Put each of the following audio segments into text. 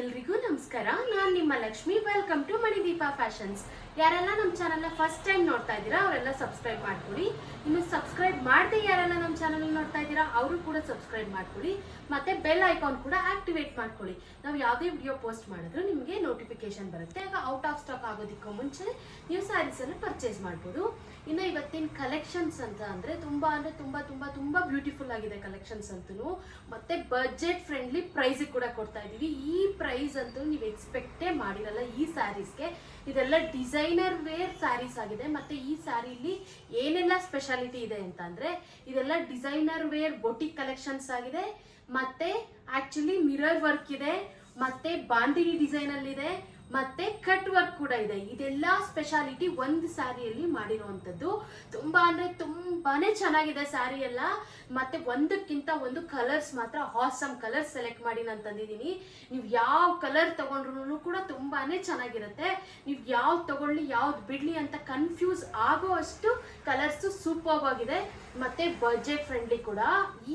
ಎಲ್ರಿಗೂ ನಮಸ್ಕಾರ. ನಾನು ನಿಮ್ಮ Lakshmi. Welcome to Manideepa fashions ಯಾರೆಲ್ಲ ನಮ್ಮ ಚಾನಲ್ನ ಫಸ್ಟ್ ಟೈಮ್ ನೋಡ್ತಾ ಇದ್ದೀರಾ, ಅವರೆಲ್ಲ ಸಬ್ಸ್ಕ್ರೈಬ್ ಮಾಡ್ಕೊಳ್ಳಿ ಇನ್ನು ಸಬ್ಸ್ಕ್ರೈಬ್ ಮಾಡದೆ ಯಾರೆಲ್ಲ ನಮ್ಮ ಚಾನಲ್ ನೋಡ್ತಾ ಇದ್ದೀರಾ, ಅವರು ಕೂಡ ಸಬ್ಸ್ಕ್ರೈಬ್ ಮಾಡ್ಕೊಳ್ಳಿ ಮತ್ತೆ ಬೆಲ್ ಐಕಾನ್ ಕೂಡ ಆಕ್ಟಿವೇಟ್ ಮಾಡ್ಕೊಳ್ಳಿ ನಾವು ಯಾವುದೇ ವಿಡಿಯೋ ಪೋಸ್ಟ್ ಮಾಡಿದ್ರು ನಿಮಗೆ ನೋಟಿಫಿಕೇಶನ್ ಬರುತ್ತೆ. ಆಗ ಔಟ್ ಆಫ್ ಸ್ಟಾಕ್ ಆಗೋದಕ್ಕೂ ಮುಂಚೆ ನೀವು ಸ್ಯಾರೀಸನ್ನು ಪರ್ಚೇಸ್ ಮಾಡ್ಬೋದು. ಇನ್ನು ಇವತ್ತಿನ ಕಲೆಕ್ಷನ್ಸ್ ಅಂತ ಅಂದರೆ ತುಂಬ ಅಂದರೆ ತುಂಬ ತುಂಬ ತುಂಬ ಬ್ಯೂಟಿಫುಲ್ ಆಗಿದೆ ಕಲೆಕ್ಷನ್ಸ್ ಅಂತೂ. ಮತ್ತೆ ಬಜೆಟ್ ಫ್ರೆಂಡ್ಲಿ ಪ್ರೈಸಿಗೆ ಕೂಡ ಕೊಡ್ತಾ ಇದ್ದೀವಿ. ಈ ಪ್ರೈಸ್ ಅಂತೂ ನೀವು ಎಕ್ಸ್ಪೆಕ್ಟೇ ಮಾಡಿರಲ್ಲ ಈ ಸ್ಯಾರೀಸ್ಗೆ. ಇದೆಲ್ಲ ಡಿಸೈನರ್ ವೇರ್ ಸ್ಯಾರೀಸ್ ಆಗಿದೆ. ಮತ್ತೆ ಈ ಸ್ಯಾರಿಲಿ ಏನೆಲ್ಲ ಸ್ಪೆಷಾಲಿಟಿ ಇದೆ ಅಂತಂದರೆ ಇದೆಲ್ಲ ಡಿಸೈನರ್ ವೇರ್ ಬೊಟಿಕ್ ಕಲೆಕ್ಷನ್ಸ್ ಆಗಿದೆ. ಮತ್ತೆ ಆಕ್ಚುಲಿ ಮಿರರ್ ವರ್ಕ್ ಇದೆ. ಮತ್ತೆ ಬಾಂದಿನಿ ಡಿಸೈನ್ ಅಲ್ಲಿ ಇದೆ ಮತ್ತೆ ಕಟ್ ವರ್ಕ್ ಕೂಡ ಇದೆ. ಇದೆಲ್ಲ ಸ್ಪೆಷಾಲಿಟಿ ಒಂದು ಸ್ಯಾರಿಯಲ್ಲಿ ಮಾಡಿರುವಂಥದ್ದು ತುಂಬಾ ಅಂದ್ರೆ ತುಂಬಾನೇ ಚೆನ್ನಾಗಿದೆ ಸ್ಯಾರಿ ಎಲ್ಲ. ಮತ್ತೆ ಒಂದಕ್ಕಿಂತ ಒಂದು ಕಲರ್ಸ್ ಮಾತ್ರ ಹಾಸಮ್ ಕಲರ್ ಸೆಲೆಕ್ಟ್ ಮಾಡಿ ನಾನು ತಂದಿದ್ದೀನಿ. ನೀವು ಯಾವ ಕಲರ್ ತಗೊಂಡ್ರು ಕೂಡ ತುಂಬಾನೇ ಚೆನ್ನಾಗಿರುತ್ತೆ. ನೀವು ಯಾವ್ದು ತಗೊಳ್ಳಿ, ಯಾವ್ದು ಬಿಡ್ಲಿ ಅಂತ ಕನ್ಫ್ಯೂಸ್ ಆಗೋ ಅಷ್ಟು ಕಲರ್ಸ್ ಸೂಪರ್ ಆಗಿದೆ. ಮತ್ತೆ ಬಜೆಟ್ ಫ್ರೆಂಡ್ಲಿ ಕೂಡ.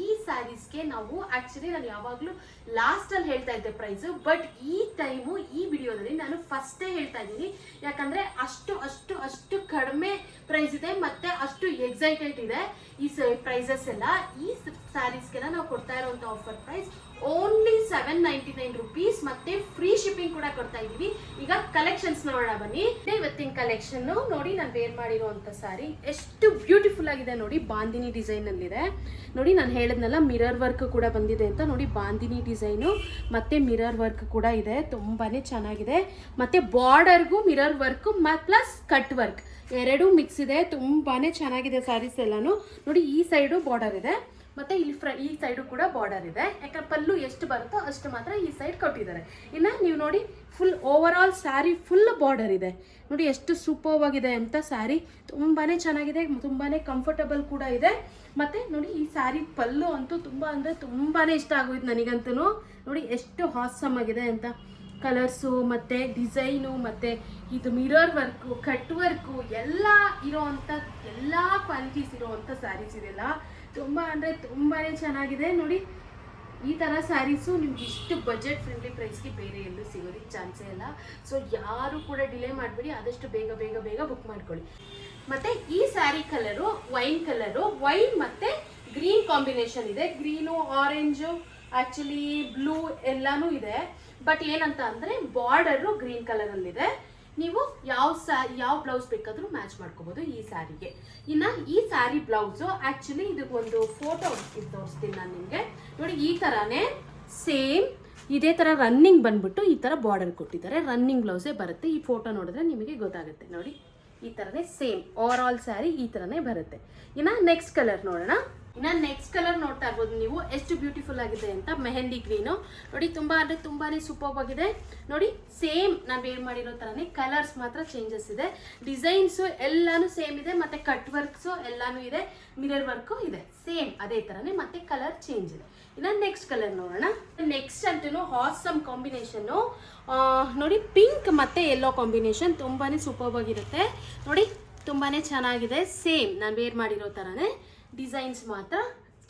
ಈ ಸ್ಯಾರೀಸ್ಗೆ ನಾವು ಆಕ್ಚುಲಿ ನಾನು ಯಾವಾಗಲೂ ಲಾಸ್ಟಲ್ಲಿ ಹೇಳ್ತಾ ಇದ್ದೆ ಪ್ರೈಸ್ ಬಟ್ ಈ ಟೈಮು ಈ ವಿಡಿಯೋದಲ್ಲಿ ನಾನು ಫಸ್ಟೇ ಹೇಳ್ತಾ ಇದ್ದೀನಿ. ಯಾಕಂದ್ರೆ ಅಷ್ಟು ಅಷ್ಟು ಅಷ್ಟು ಕಡಿಮೆ ಪ್ರೈಸ್ ಇದೆ ಮತ್ತೆ ಅಷ್ಟು ಎಕ್ಸೈಟೆಡ್ ಇದೆ. ಈ ಪ್ರೈಸಸ್ ಎಲ್ಲ, ಈ ಸ್ಯಾರೀಸ್ಗೆಲ್ಲ ನಾವು ಕೊಡ್ತಾ ಇರುವಂತ offer price only seven ninety nine rupees ಮತ್ತೆ ಫ್ರೀ ಶಿಪ್ಪಿಂಗ್ ಕೂಡ ಕೊಡ್ತಾ ಇದೀವಿ ಈಗ ಕಲೆಕ್ಷನ್ಸ್ ನೋಡೋಣ ಬನ್ನಿ. ಇವತ್ತಿನ ಕಲೆಕ್ಷನ್ ನೋಡಿ ನಾನು ವೇರ್ ಮಾಡಿರುವಂತ ಸಾರಿ ಎಷ್ಟು ಬ್ಯೂಟಿಫುಲ್ ಆಗಿದೆ ನೋಡಿ, ಬಾಂದಿನಿ ಡಿಸೈನ್ ಅಲ್ಲಿದೆ ನೋಡಿ ನಾನು ಹೇಳದ್ನಲ್ಲ ಮಿರರ್ ವರ್ಕ್ ಕೂಡ ಬಂದಿದೆ ಅಂತ. ನೋಡಿ ಬಾಂದಿನಿ ಡಿಸೈನು ಮತ್ತೆ ಮಿರರ್ ವರ್ಕ್ ಕೂಡ ಇದೆ. ತುಂಬಾನೇ ಚೆನ್ನಾಗಿದೆ. ಮತ್ತೆ ಬಾರ್ಡರ್ಗೂ mirror work plus cut work ಎರಡೂ ಮಿಕ್ಸ್ ಇದೆ. ತುಂಬಾ ಚೆನ್ನಾಗಿದೆ ಸ್ಯಾರೀಸ್ ಎಲ್ಲಾನು. ನೋಡಿ, ಈ ಸೈಡು ಬಾರ್ಡರ್ ಇದೆ. ಮತ್ತೆ ಇಲ್ಲಿ ಫ್ರ ಈ ಸೈಡು ಕೂಡ ಬಾರ್ಡರ್ ಇದೆ. ಯಾಕಂದ್ರೆ ಪಲ್ಲು ಎಷ್ಟು ಬರುತ್ತೋ ಅಷ್ಟು ಮಾತ್ರ ಈ ಸೈಡ್ ಕೊಟ್ಟಿದ್ದಾರೆ. ಇನ್ನು ನೀವು ನೋಡಿ full overall sari full border ಇದೆ. ನೋಡಿ, ಎಷ್ಟು ಸೂಪರ್ ಆಗಿದೆ ಅಂತ ಸ್ಯಾರಿ ತುಂಬಾ ಚೆನ್ನಾಗಿದೆ ತುಂಬಾ ಕಂಫರ್ಟಬಲ್ ಕೂಡ ಇದೆ. ಮತ್ತೆ ನೋಡಿ, ಈ ಸ್ಯಾರಿ ಪಲ್ಲು ಅಂತೂ ತುಂಬಾ ಅಂದ್ರೆ ತುಂಬಾ ಇಷ್ಟ ಆಗೋಯ್ತು ನನಗಂತೂ ನೋಡಿ, ಎಷ್ಟು ಹಾಸಮ್ ಆಗಿದೆ ಅಂತ. ಕಲರ್ಸು ಮತ್ತು ಡಿಸೈನು ಮತ್ತು ಇದು ಮಿರರ್ ವರ್ಕು, ಕಟ್ ವರ್ಕು, ಎಲ್ಲ ಇರೋವಂಥ, ಎಲ್ಲ ಕ್ವಾಲಿಟೀಸ್ ಇರೋವಂಥ ಸ್ಯಾರೀಸ್ ಇದೆಲ್ಲ ತುಂಬ ಅಂದರೆ ತುಂಬಾ ಚೆನ್ನಾಗಿದೆ. ನೋಡಿ, ಈ ಥರ ಸ್ಯಾರೀಸು ನಿಮ್ಗೆ ಇಷ್ಟು ಬಜೆಟ್ ಫ್ರೆಂಡ್ಲಿ ಪ್ರೈಸ್ಗೆ ಬೇರೆ ಎಲ್ಲೂ ಸಿಗೋದಕ್ಕೆ ಚಾನ್ಸೇ ಇಲ್ಲ. ಸೊ ಯಾರು ಕೂಡ ಡಿಲೇ ಮಾಡಬೇಡಿ. ಆದಷ್ಟು ಬೇಗ ಬೇಗ ಬೇಗ ಬುಕ್ ಮಾಡ್ಕೊಳ್ಳಿ. ಮತ್ತು ಈ sari colour, wine colour, wine ಮತ್ತು ಗ್ರೀನ್ ಕಾಂಬಿನೇಷನ್ ಇದೆ. ಗ್ರೀನು ಆರೆಂಜು ಆ್ಯಕ್ಚುಲಿ ಬ್ಲೂ ಎಲ್ಲಾನು ಇದೆ. ಬಟ್ ಏನಂತ ಅಂದರೆ ಬಾರ್ಡರು ಗ್ರೀನ್ ಕಲರಲ್ಲಿದೆ ನೀವು ಯಾವ ಸ್ಯಾ ಯಾವ ಬ್ಲೌಸ್ ಬೇಕಾದರೂ ಮ್ಯಾಚ್ ಮಾಡ್ಕೋಬೋದು ಈ ಸ್ಯಾರಿಗೆ ಇನ್ನು ಈ ಸ್ಯಾರಿ ಬ್ಲೌಸು ಆ್ಯಕ್ಚುಲಿ ಇದಕ್ಕೊಂದು ಫೋಟೋ ಇದು ತೋರಿಸ್ತೀನಿ ನಾನು ನಿಮಗೆ. ನೋಡಿ, ಈ ಥರನೇ ಸೇಮ್ ಇದೇ ಥರ ರನ್ನಿಂಗ್ ಬಂದ್ಬಿಟ್ಟು ಈ ಥರ ಬಾರ್ಡರ್ ಕೊಟ್ಟಿದ್ದಾರೆ. ರನ್ನಿಂಗ್ ಬ್ಲೌಸೇ ಬರುತ್ತೆ. ಈ ಫೋಟೋ ನೋಡಿದ್ರೆ ನಿಮಗೆ ಗೊತ್ತಾಗುತ್ತೆ. ನೋಡಿ, ಈ ಥರನೇ ಸೇಮ್ ಓವರ್ ಆಲ್ ಸ್ಯಾರಿ ಈ ಥರನೇ ಬರುತ್ತೆ. ಇನ್ನು ನೆಕ್ಸ್ಟ್ ಕಲರ್ ನೋಡೋಣ. ಇನ್ನು ನೆಕ್ಸ್ಟ್ ಕಲರ್ ನೋಡ್ತಾ ಇರ್ಬೋದು ನೀವು. ಎಷ್ಟು ಬ್ಯೂಟಿಫುಲ್ ಆಗಿದೆ ಅಂತ. ಮೆಹಂದಿ ಗ್ರೀನು ನೋಡಿ, ತುಂಬ ಅಂದರೆ ತುಂಬಾ ಸೂಪರ್ ಆಗಿದೆ. ನೋಡಿ ಸೇಮ್ ನಾನು ವೇರ್ ಮಾಡಿರೋ ಥರನೇ ಕಲರ್ಸ್ ಮಾತ್ರ ಚೇಂಜಸ್ ಇದೆ. ಡಿಸೈನ್ಸು ಎಲ್ಲಾನು ಸೇಮ್ ಇದೆ, ಮತ್ತು ಕಟ್ ವರ್ಕ್ಸು ಎಲ್ಲಾನು ಇದೆ ಮಿರರ್ ವರ್ಕು ಇದೆ. ಸೇಮ್ ಅದೇ ಥರನೇ ಮತ್ತೆ ಕಲರ್ ಚೇಂಜ್ ಇದೆ. ಇನ್ನು ನೆಕ್ಸ್ಟ್ ಕಲರ್ ನೋಡೋಣ. ನೆಕ್ಸ್ಟ್ ಅಂತೂ ಹಾಸಮ್ ಕಾಂಬಿನೇಷನ್ನು ನೋಡಿ ಪಿಂಕ್ ಮತ್ತು ಯೆಲ್ಲೋ ಕಾಂಬಿನೇಷನ್ ತುಂಬಾ ಸೂಪರ್ ಆಗಿರುತ್ತೆ. ನೋಡಿ ತುಂಬಾ ಚೆನ್ನಾಗಿದೆ. ಸೇಮ್ ನಾನು ವೇರ್ ಮಾಡಿರೋ ಥರನೇ ಡಿಸೈನ್ಸ್ ಮಾತ್ರ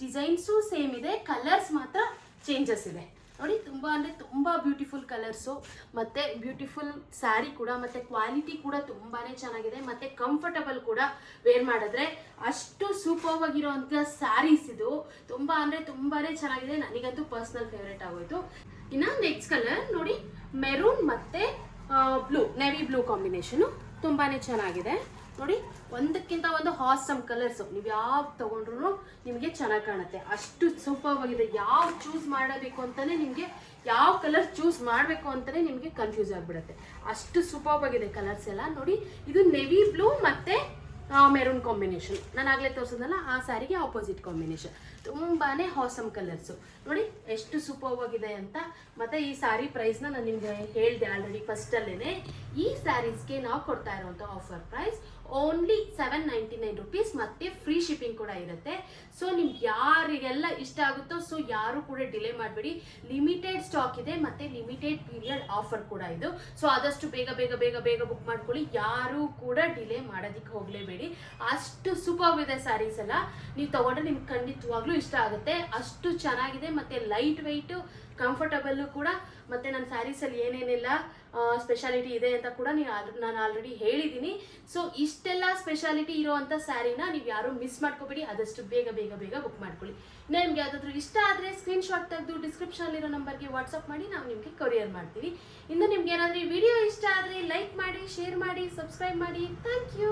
ಡಿಸೈನ್ಸು ಸೇಮ್ ಇದೆ ಕಲರ್ಸ್ ಮಾತ್ರ ಚೇಂಜಸ್ ಇದೆ. ನೋಡಿ, ತುಂಬ ಅಂದರೆ ತುಂಬ ಬ್ಯೂಟಿಫುಲ್ ಕಲರ್ಸು ಮತ್ತು ಬ್ಯೂಟಿಫುಲ್ ಸ್ಯಾರಿ ಕೂಡ, ಮತ್ತು ಕ್ವಾಲಿಟಿ ಕೂಡ ತುಂಬಾ ಚೆನ್ನಾಗಿದೆ, ಮತ್ತು ಕಂಫರ್ಟಬಲ್ ಕೂಡ ವೇರ್ ಮಾಡಿದ್ರೆ ಅಷ್ಟು ಸೂಪರ್ ಆಗಿರೋವಂಥ ಸ್ಯಾರೀಸ್ ಇದು, ತುಂಬ ಅಂದರೆ ತುಂಬಾ ಚೆನ್ನಾಗಿದೆ, ನನಗಂತೂ ಪರ್ಸ್ನಲ್ ಫೇವ್ರೇಟ್ ಆಗೋಯ್ತು. ಇನ್ನು ನೆಕ್ಸ್ಟ್ ಕಲರ್ ನೋಡಿ ಮೆರೂನ್ ಮತ್ತು ಬ್ಲೂ ನೆವಿ ಬ್ಲೂ ಕಾಂಬಿನೇಷನು ತುಂಬಾ ಚೆನ್ನಾಗಿದೆ. ನೋಡಿ, ಒಂದಕ್ಕಿಂತ ಒಂದು ಹಾಸಮ್ ಕಲರ್ಸು ನೀವು ಯಾವ ತೊಗೊಂಡ್ರು ನಿಮಗೆ ಚೆನ್ನಾಗಿ ಕಾಣುತ್ತೆ. ಅಷ್ಟು ಸೂಪರ್ ಆಗಿದೆ ಯಾವ ಚೂಸ್ ಮಾಡಬೇಕು ಅಂತಲೇ ನಿಮಗೆ ಯಾವ ಕಲರ್ ಚೂಸ್ ಮಾಡಬೇಕು ಅಂತಲೇ ನಿಮಗೆ ಕನ್ಫ್ಯೂಸ್ ಆಗಿಬಿಡುತ್ತೆ. ಅಷ್ಟು ಸೂಪರ್ ಆಗಿದೆ ಕಲರ್ಸ್ ಎಲ್ಲ. ನೋಡಿ, ಇದು ನೆವಿ ಬ್ಲೂ ಮತ್ತು ಮೆರೂನ್ ಕಾಂಬಿನೇಷನ್ ನಾನು ಆಗಲೇ ತೋರಿಸಿದ್ನಲ್ಲ, ಆ ಸ್ಯಾರಿಗೆ ಆಪೋಸಿಟ್ ಕಾಂಬಿನೇಷನ್ ತುಂಬಾ ಹಾಸಮ್ ಕಲರ್ಸು ನೋಡಿ, ಎಷ್ಟು ಸೂಪರ್ ಆಗಿದೆ ಅಂತ. ಮತ್ತು ಈ ಸ್ಯಾರಿ ಪ್ರೈಸ್ನ ನಾನು ನಿಮಗೆ ಹೇಳಿದೆ ಆಲ್ರೆಡಿ ಫಸ್ಟಲ್ಲೇ ಈ ಸ್ಯಾರೀಸ್ಗೆ ನಾವು ಕೊಡ್ತಾ ಇರುವಂಥ offer price only seven ninety nine rupees ಮತ್ತೆ ಫ್ರೀ ಶಿಪ್ಪಿಂಗ್ ಕೂಡ ಇರುತ್ತೆ. ಸೊ ನಿಮ್ಗೆ ಯಾರಿಗೆಲ್ಲ ಇಷ್ಟ ಆಗುತ್ತೋ ಸೊ ಯಾರು ಕೂಡ ಡಿಲೇ ಮಾಡಬೇಡಿ. ಲಿಮಿಟೆಡ್ ಸ್ಟಾಕ್ ಇದೆ, ಮತ್ತೆ ಲಿಮಿಟೆಡ್ ಪೀರಿಯಡ್ ಆಫರ್ ಕೂಡ ಇದು. ಸೊ ಆದಷ್ಟು ಬೇಗ ಬೇಗ ಬೇಗ ಬೇಗ ಬುಕ್ ಮಾಡ್ಕೊಳ್ಳಿ. ಯಾರು ಕೂಡ ಡಿಲೇ ಮಾಡೋದಕ್ಕೆ ಹೋಗಲೇಬೇಡಿ. ಅಷ್ಟು ಸೂಪರ್ ಇದೆ ಸ್ಯಾರೀಸ್ ಎಲ್ಲ. ನೀವು ತಗೊಂಡ್ರೆ ನಿಮ್ಗೆ ಖಂಡಿತವಾಗ್ಲೂ ಇಷ್ಟ ಆಗುತ್ತೆ. ಅಷ್ಟು ಚೆನ್ನಾಗಿದೆ, ಮತ್ತೆ ಲೈಟ್ ವೆಯ್ಟು ಕಂಫರ್ಟಬಲ್ಲು ಕೂಡ, ಮತ್ತು ನನ್ನ ಸ್ಯಾರೀಸಲ್ಲಿ ಏನೇನೆಲ್ಲ ಸ್ಪೆಷಾಲಿಟಿ ಇದೆ ಅಂತ ಕೂಡ ನೀವು ನಾನು ಆಲ್ರೆಡಿ ಹೇಳಿದ್ದೀನಿ ಸೊ ಇಷ್ಟೆಲ್ಲ ಸ್ಪೆಷಾಲಿಟಿ ಇರೋವಂಥ ಸ್ಯಾರಿನ ನೀವು ಯಾರು ಮಿಸ್ ಮಾಡ್ಕೋಬೇಡಿ. ಆದಷ್ಟು ಬೇಗ ಬೇಗ ಬೇಗ ಬುಕ್ ಮಾಡ್ಕೊಳ್ಳಿ. ನಿಮ್ಗೆ ಯಾವುದಾದ್ರೂ ಇಷ್ಟ ಆದರೆ ಸ್ಕ್ರೀನ್ಶಾಟ್ ತೆಗೆದು ಡಿಸ್ಕ್ರಿಪ್ಷನಲ್ಲಿರೋ ನಂಬರ್ಗೆ ವಾಟ್ಸಪ್ ಮಾಡಿ, ನಾವು ನಿಮಗೆ ಕೊರಿಯರ್ ಮಾಡ್ತೀವಿ. ಇನ್ನು ನಿಮ್ಗೆ ಏನಾದರೂ ವಿಡಿಯೋ ಇಷ್ಟ ಆದರೆ ಲೈಕ್ ಮಾಡಿ ಶೇರ್ ಮಾಡಿ ಸಬ್ಸ್ಕ್ರೈಬ್ ಮಾಡಿ. Thank you